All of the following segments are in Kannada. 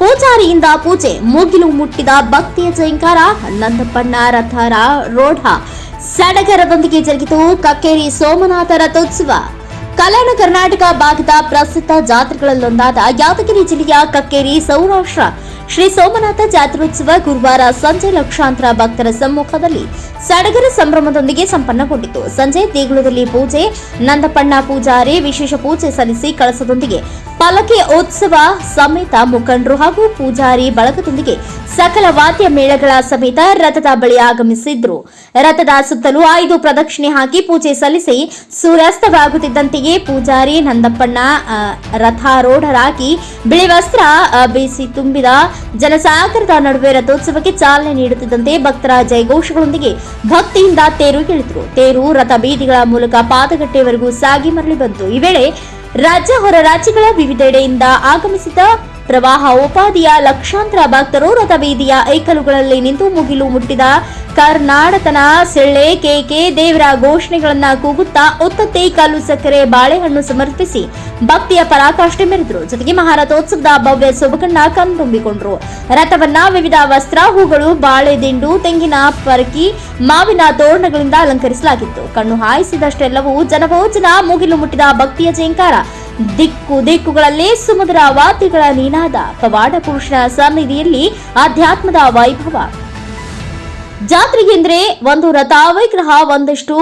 ಪೂಜಾರಿಯಿಂದ ಪೂಜೆ ಮುಗಿಲು ಮುಟ್ಟಿದ ಭಕ್ತಿಯ ಜಯಂಕಾರ ನಂದಪ್ಪಣ್ಣ ರಥರ ರೋಢ. ಸಡಗರದೊಂದಿಗೆ ಜರುಗಿತು ಕಕ್ಕೇರಿ ಸೋಮನಾಥ ರಥೋತ್ಸವ. ಕಲ್ಯಾಣ ಕರ್ನಾಟಕ ಭಾಗದ ಪ್ರಸಿದ್ಧ ಜಾತ್ರೆಗಳಲ್ಲೊಂದಾದ ಯಾದಗಿರಿ ಜಿಲ್ಲೆಯ ಕಕ್ಕೇರಿ ಸೌರಾಷ್ಟ್ರ. ಶ್ರೀ ಸೋಮನಾಥ ಜಾತ್ರೋತ್ಸವ ಗುರುವಾರ ಸಂಜೆ ಲಕ್ಷಾಂತರ ಭಕ್ತರ ಸಮ್ಮುಖದಲ್ಲಿ ಸಡಗರ ಸಂಭ್ರಮದೊಂದಿಗೆ ಸಂಪನ್ನಗೊಂಡಿತು. ಸಂಜೆ ದೇಗುಲದಲ್ಲಿ ಪೂಜೆ, ನಂದಪಣ್ಣ ಪೂಜಾರಿ ವಿಶೇಷ ಪೂಜೆ ಸಲ್ಲಿಸಿ ಕಳಸದೊಂದಿಗೆ ಪಲಕೆ ಉತ್ಸವ ಸಮೇತ ಮುಖಂಡರು ಹಾಗೂ ಪೂಜಾರಿ ಬಳಗದೊಂದಿಗೆ ಸಕಲ ವಾದ್ಯ ಮೇಳಗಳ ಸಮೇತ ರಥದ ಬಳಿ ಆಗಮಿಸಿದ್ರು. ರಥದ ಸುತ್ತಲೂ ಐದು ಪ್ರದಕ್ಷಿಣೆ ಹಾಕಿ ಪೂಜೆ ಸಲ್ಲಿಸಿ ಸೂರ್ಯಾಸ್ತವಾಗುತ್ತಿದ್ದಂತೆಯೇ ಪೂಜಾರಿ ನಂದಪ್ಪಣ್ಣ ರಥಾರೂಢರಾಗಿ ಬಿಳಿ ವಸ್ತ್ರ ಬೀಸಿ ತುಂಬಿದ ಜನಸಾಗರದ ನಡುವೆ ರಥೋತ್ಸವಕ್ಕೆ ಚಾಲನೆ ನೀಡುತ್ತಿದ್ದಂತೆ ಭಕ್ತರ ಜಯಘೋಷಗಳೊಂದಿಗೆ ಭಕ್ತಿಯಿಂದ ತೇರು ಇಳಿದ್ರು. ತೇರು, ರಥ ಬೀದಿಗಳ ಮೂಲಕ ಪಾದಗಟ್ಟೆವರೆಗೂ ಸಾಗಿ ಮರಳಿ ಬಂತು. ಈ ವೇಳೆ ರಾಜ್ಯ ಹೊರ ರಾಜ್ಯಗಳ ವಿವಿಧೆಡೆಯಿಂದ ಆಗಮಿಸಿದ ಪ್ರವಾಹ ಉಪಾಧಿಯ ಲಕ್ಷಾಂತರ ಭಕ್ತರು ರಥಬೀದಿಯ ಐಕಲುಗಳಲ್ಲಿ ನಿಂತು ಮುಗಿಲು ಮುಟ್ಟಿದ ಕರ್ನಾಟಕನ ಸೆಳ್ಳೆ ಕೇಕೆ ದೇವರ ಘೋಷಣೆಗಳನ್ನ ಕೂಗುತ್ತಾ ಒತ್ತತ್ತೆ ಕಲ್ಲು ಸಕ್ಕರೆ ಬಾಳೆಹಣ್ಣು ಸಮರ್ಪಿಸಿ ಭಕ್ತಿಯ ಪರಾಕಾಷ್ಠೆ ಮೆರೆದರು. ಜೊತೆಗೆ ಮಹಾರಥೋತ್ಸವದ ಭವ್ಯ ಸೊಬಗನ್ನ ಕಣ್ತುಂಬಿಕೊಂಡ್ರು. ರಥವನ್ನ ವಿವಿಧ ವಸ್ತ್ರ, ಹೂಗಳು, ಬಾಳೆ, ದಿಂಡು, ತೆಂಗಿನ ಪರಕಿ, ಮಾವಿನ ತೋರಣಗಳಿಂದ ಅಲಂಕರಿಸಲಾಗಿತ್ತು. ಕಣ್ಣು ಹಾಯಿಸಿದಷ್ಟೆಲ್ಲವೂ ಜನಭೋಜನ ಮುಗಿಲು ಮುಟ್ಟಿದ ಭಕ್ತಿಯ ಜಯಂಕಾರ. ದಿಕ್ಕು ದಿಕ್ಕುಗಳಲ್ಲಿ ಸುಮಧುರ ವಾದ್ಯಗಳ ನೀನಾದ ಪವಾಡ ಪುರುಷನ ಸನ್ನಿಧಿಯಲ್ಲಿ ಆಧ್ಯಾತ್ಮದ ವೈಭವ. ಜಾತ್ರೆಗೆಂದ್ರೆ ಒಂದು ರಥ ವಿಗ್ರಹ ಒಂದಷ್ಟು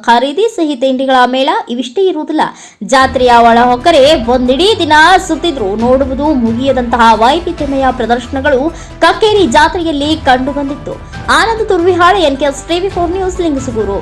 ಖರೀದಿ ಸಿಹಿ ತಿಂಡಿಗಳ ಮೇಳ ಇವಿಷ್ಟೇ ಇರುವುದಿಲ್ಲ. ಜಾತ್ರೆಯ ಒಳ ಹೊಕ್ಕರೆ ಒಂದಿಡೀ ದಿನ ಸುತ್ತಿದ್ರು. ನೋಡುವುದು ಮುಗಿಯದಂತಹ ವೈವಿಧ್ಯಮಯ ಪ್ರದರ್ಶನಗಳು ಕಕ್ಕೇರಿ ಜಾತ್ರೆಯಲ್ಲಿ ಕಂಡು ಬಂದಿತ್ತು Ananda Turvihal NKS TV four news, Lingasugur.